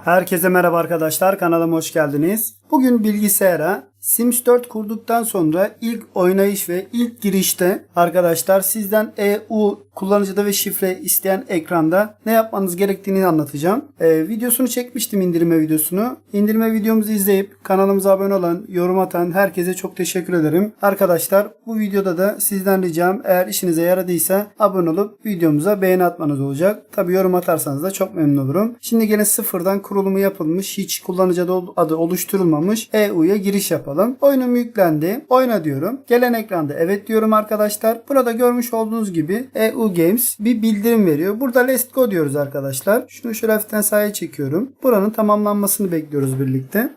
Herkese merhaba arkadaşlar. Kanalıma hoş geldiniz. Bugün bilgisayara Sims 4 kurduktan sonra ilk oynayış ve ilk girişte arkadaşlar sizden EU kullanıcıda ve şifre isteyen ekranda ne yapmanız gerektiğini anlatacağım. Ee, videosunu çekmiştim indirme videosunu. İndirme videomuzu izleyip kanalımıza abone olan, yorum atan herkese çok teşekkür ederim. Arkadaşlar bu videoda da sizden ricam eğer işinize yaradıysa abone olup videomuza beğeni atmanız olacak. Tabi yorum atarsanız da çok memnun olurum. Şimdi gene sıfırdan kurulumu yapılmış, hiç kullanıcı adı oluşturulmamış EU'ya giriş yapalım. Oyunum yüklendi. Oyna diyorum. Gelen ekranda evet diyorum arkadaşlar. Burada görmüş olduğunuz gibi EU Games bir bildirim veriyor. Burada Let's Go diyoruz arkadaşlar. Şunu şöyle hafiften sağa çekiyorum. Buranın tamamlanmasını bekliyoruz birlikte.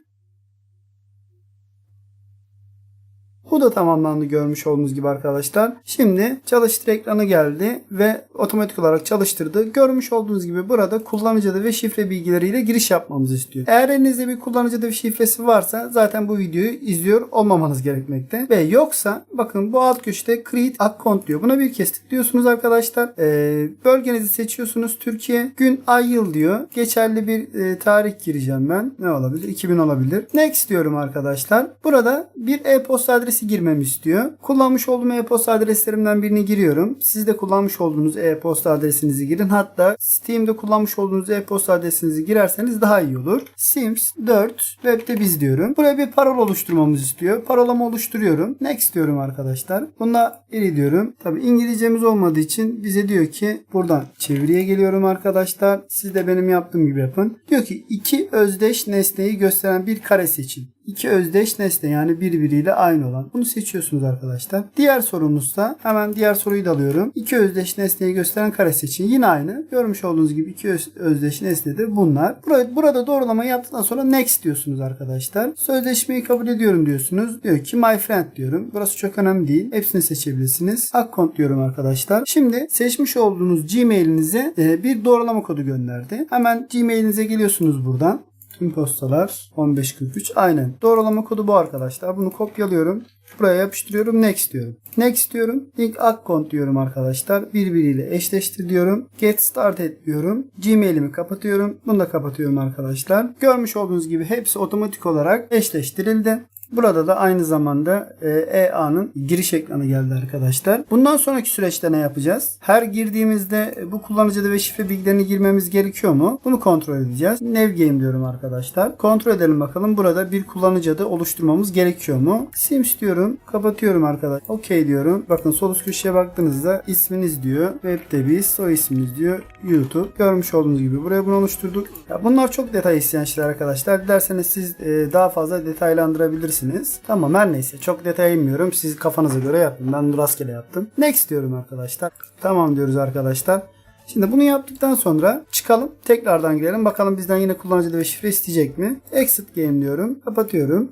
Bu da tamamlandı görmüş olduğunuz gibi arkadaşlar. Şimdi çalıştır ekranı geldi ve otomatik olarak çalıştırdı. Görmüş olduğunuz gibi burada kullanıcı adı ve şifre bilgileriyle giriş yapmamızı istiyor. Eğer elinizde bir kullanıcı adı ve şifresi varsa zaten bu videoyu izliyor olmamanız gerekmekte. Ve yoksa bakın bu alt köşede create account diyor. Buna bir kez tıklıyorsunuz arkadaşlar. Ee, bölgenizi seçiyorsunuz. Türkiye gün ay yıl diyor. Geçerli bir e, tarih gireceğim ben. Ne olabilir? 2000 olabilir. Next diyorum arkadaşlar. Burada bir e-posta adresi girmemi istiyor. Kullanmış olduğum e-posta adreslerimden birini giriyorum. Siz de kullanmış olduğunuz e-posta adresinizi girin. Hatta Steam'de kullanmış olduğunuz e-posta adresinizi girerseniz daha iyi olur. Sims 4 webde biz diyorum. Buraya bir parol oluşturmamızı istiyor. Parolamı oluşturuyorum. Next diyorum arkadaşlar. Buna iri diyorum. Tabi İngilizcemiz olmadığı için bize diyor ki buradan çeviriye geliyorum arkadaşlar. Siz de benim yaptığım gibi yapın. Diyor ki iki özdeş nesneyi gösteren bir kare seçin. İki özdeş nesne yani birbiriyle aynı olan. Bunu seçiyorsunuz arkadaşlar. Diğer sorumuzsa hemen diğer soruyu da alıyorum. İki özdeş nesneyi gösteren kare seçin. Yine aynı. Görmüş olduğunuz gibi iki öz- özdeş nesne bunlar. Burada, burada doğrulama yaptıktan sonra next diyorsunuz arkadaşlar. Sözleşmeyi kabul ediyorum diyorsunuz. Diyor ki my friend diyorum. Burası çok önemli değil. Hepsini seçebilirsiniz. Account diyorum arkadaşlar. Şimdi seçmiş olduğunuz Gmail'inize e, bir doğrulama kodu gönderdi. Hemen Gmail'inize geliyorsunuz buradan. Tüm postalar 1543 aynen. Doğrulama kodu bu arkadaşlar. Bunu kopyalıyorum. Buraya yapıştırıyorum. Next diyorum. Next diyorum. Link account diyorum arkadaşlar. Birbiriyle eşleştir diyorum. Get started diyorum. Gmail'imi kapatıyorum. Bunu da kapatıyorum arkadaşlar. Görmüş olduğunuz gibi hepsi otomatik olarak eşleştirildi. Burada da aynı zamanda e, EA'nın giriş ekranı geldi arkadaşlar. Bundan sonraki süreçte ne yapacağız? Her girdiğimizde e, bu kullanıcı adı ve şifre bilgilerini girmemiz gerekiyor mu? Bunu kontrol edeceğiz. Navgame diyorum arkadaşlar. Kontrol edelim bakalım. Burada bir kullanıcı adı oluşturmamız gerekiyor mu? Sims diyorum. Kapatıyorum arkadaşlar. OK diyorum. Bakın sol üst köşeye baktığınızda isminiz diyor. Web'de biz. Soy isminiz diyor. YouTube. Görmüş olduğunuz gibi buraya bunu oluşturduk. Ya bunlar çok detay isteyen şeyler arkadaşlar. Dilerseniz siz e, daha fazla detaylandırabilirsiniz. Tamam her neyse. Çok detaya inmiyorum. Siz kafanıza göre yapın. Ben rastgele yaptım. Next diyorum arkadaşlar. Tamam diyoruz arkadaşlar. Şimdi bunu yaptıktan sonra çıkalım. Tekrardan girelim. Bakalım bizden yine kullanıcı ve şifre isteyecek mi? Exit game diyorum. Kapatıyorum.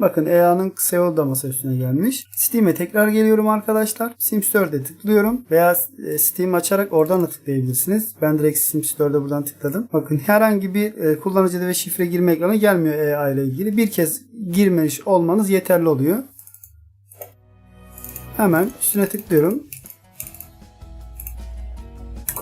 Bakın EA'nın yol da üstüne gelmiş. Steam'e tekrar geliyorum arkadaşlar. Sims 4'e tıklıyorum. Veya e, Steam açarak oradan da tıklayabilirsiniz. Ben direkt Sims 4'e buradan tıkladım. Bakın herhangi bir e, kullanıcı adı ve şifre girme ekranı gelmiyor EA ile ilgili. Bir kez girmiş olmanız yeterli oluyor. Hemen üstüne tıklıyorum.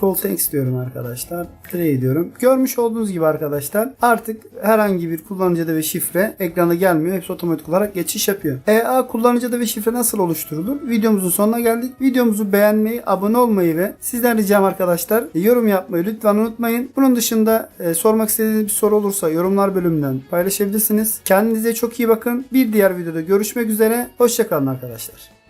Call thanks diyorum arkadaşlar. Play diyorum. Görmüş olduğunuz gibi arkadaşlar artık herhangi bir kullanıcı adı ve şifre ekrana gelmiyor. Hepsi otomatik olarak geçiş yapıyor. EA kullanıcı adı ve şifre nasıl oluşturulur? Videomuzun sonuna geldik. Videomuzu beğenmeyi, abone olmayı ve sizden ricam arkadaşlar yorum yapmayı lütfen unutmayın. Bunun dışında e, sormak istediğiniz bir soru olursa yorumlar bölümünden paylaşabilirsiniz. Kendinize çok iyi bakın. Bir diğer videoda görüşmek üzere. Hoşçakalın arkadaşlar.